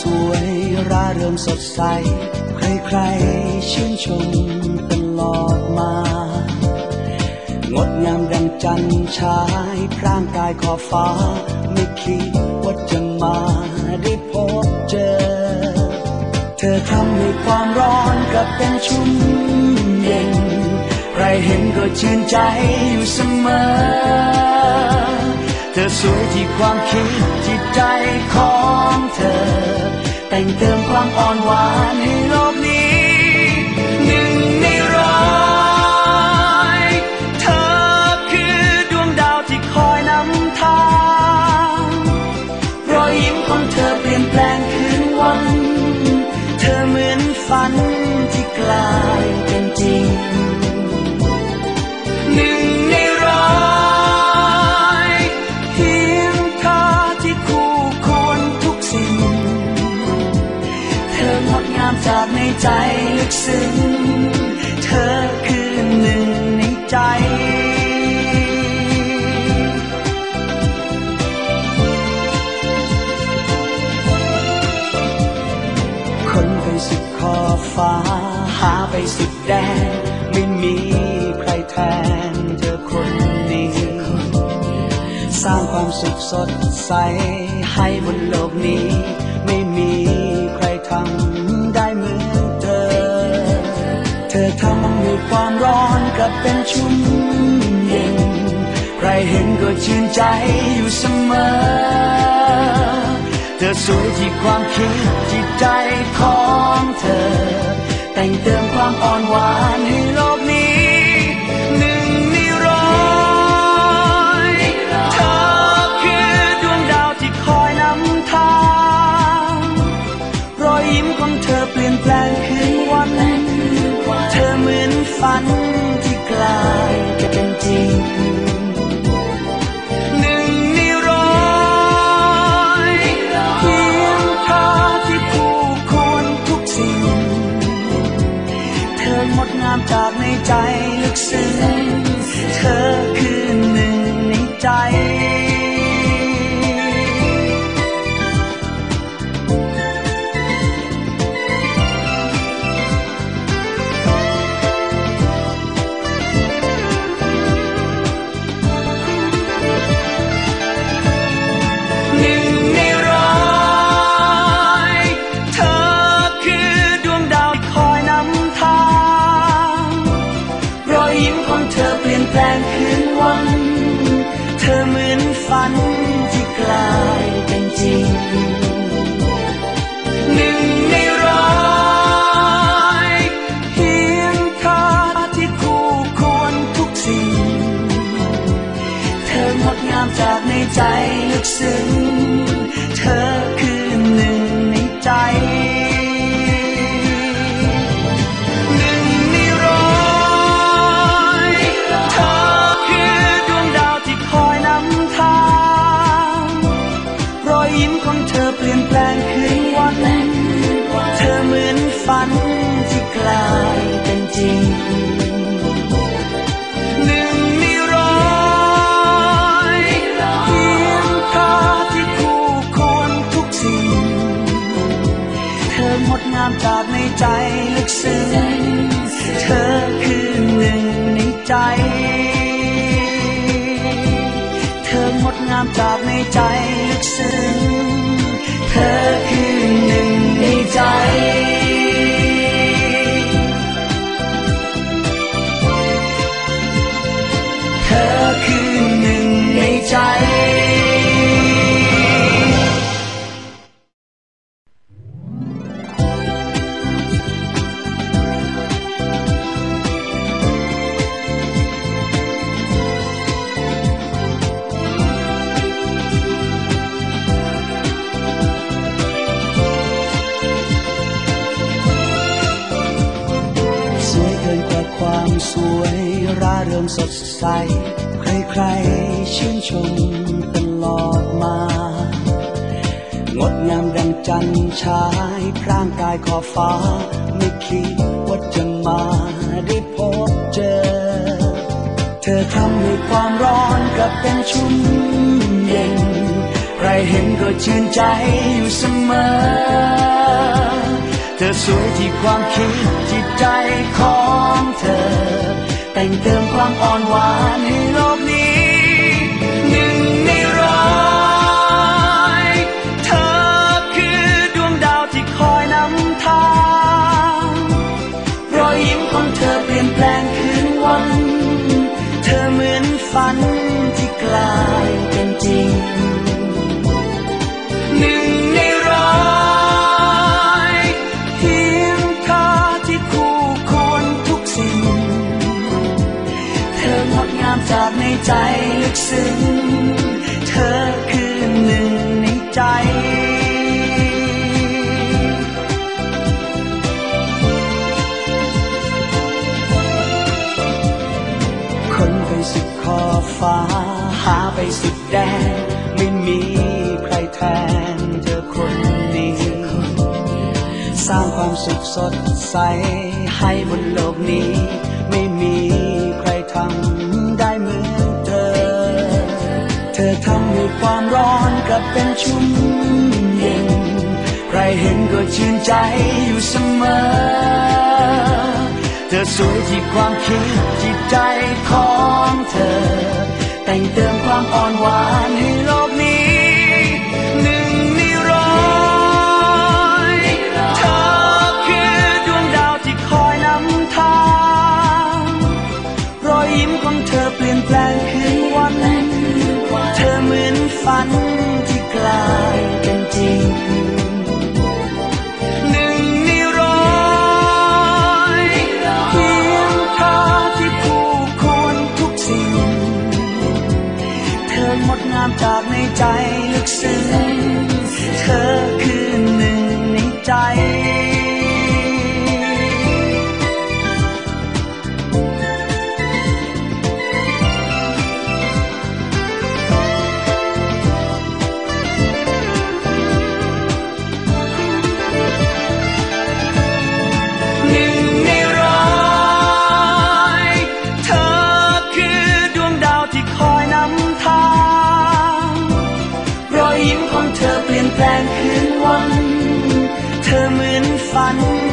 สวยร่าเริงสดใส ใครๆชื่นชมตลอดมา งดงามดังจันทร์ฉายพร่างกายขอบฟ้า ไม่คิดว่าจะมาได้พบเจอ เธอทำให้ความร้อนกลับเป็นชุ่มเย็น ใครเห็นก็ชื่นใจอยู่เสมอ ธอสวยที่ความคิดจิตใจของเธอ แต่งเติมความอ่อนหวานให้โลก ใจลึกซึ้งเธอคือหนึ่งในใจคนไปสุดขอบฟ้า หาไปสุดแดน ไม่มีใครแทนเธอคนนี้ สร้างความสุขสดใสให้บนโลกนี้ ไม่มี เป็นชุ่มเย็น ใครเห็นก็ชื่นใจอยู่เสมอ เธอสวยที่ความคิดจิตใจของเธอ แต่งเติมความอ่อนหวานให้ ในใจลึกซึ้งเธอคือหนึ่งในใจ แปลงคืนวัน เธอเหมือนฝันที่กลายเป็นจริงหนึ่งในร้อยเพียงเธอที่คู่ควรทุกสิ่ง เธองดงามจากในใจลึกซึ้ง ดาบในใจลึกซึ้ง เธอคือหนึ่งในใจ เธองดงามจากในใจลึกซึ้ง เธอคือหนึ่งในใจ กินกว่าความสวยร่าเริงสดใส ใครๆชื่นชมตลอดมา งดงามดังจันทร์ฉายพร่างกายขอบฟ้า ไม่คิดว่าจะมาได้พบเจอ เธอทำให้ความร้อนกลับเป็นชุ่มเย็น ใครเห็นก็ชื่นใจอยู่เสมอ เธอสวยที่ความคิดจิตใจของเธอ แต่งเติมความอ่อนหวานให้โลกนี้หนึ่งในร้อยเธอคือดวงดาวที่คอยนำทางรอยยิ้มของเธอเปลี่ยนแปลงคืนวัน เธอเหมือนฝันที่กลายเป็นจริงหนึ่ง ใจลึกซึ้งเธอคือหนึ่งในใจ คนไปสุดขอบฟ้า หาไปสุดแดน ไม่มีใครแทนเธอคนนี้ สร้างความสุขสดใส ให้บนโลกนี้ ไม่มีใครทำ ความร้อนกลับเป็นชุ่มเย็น ใครเห็นก็ชื่นใจอยู่เสมอ เธอสวยที่ความคิดจิตใจของเธอ แต่งเติมความอ่อนหวาน เธ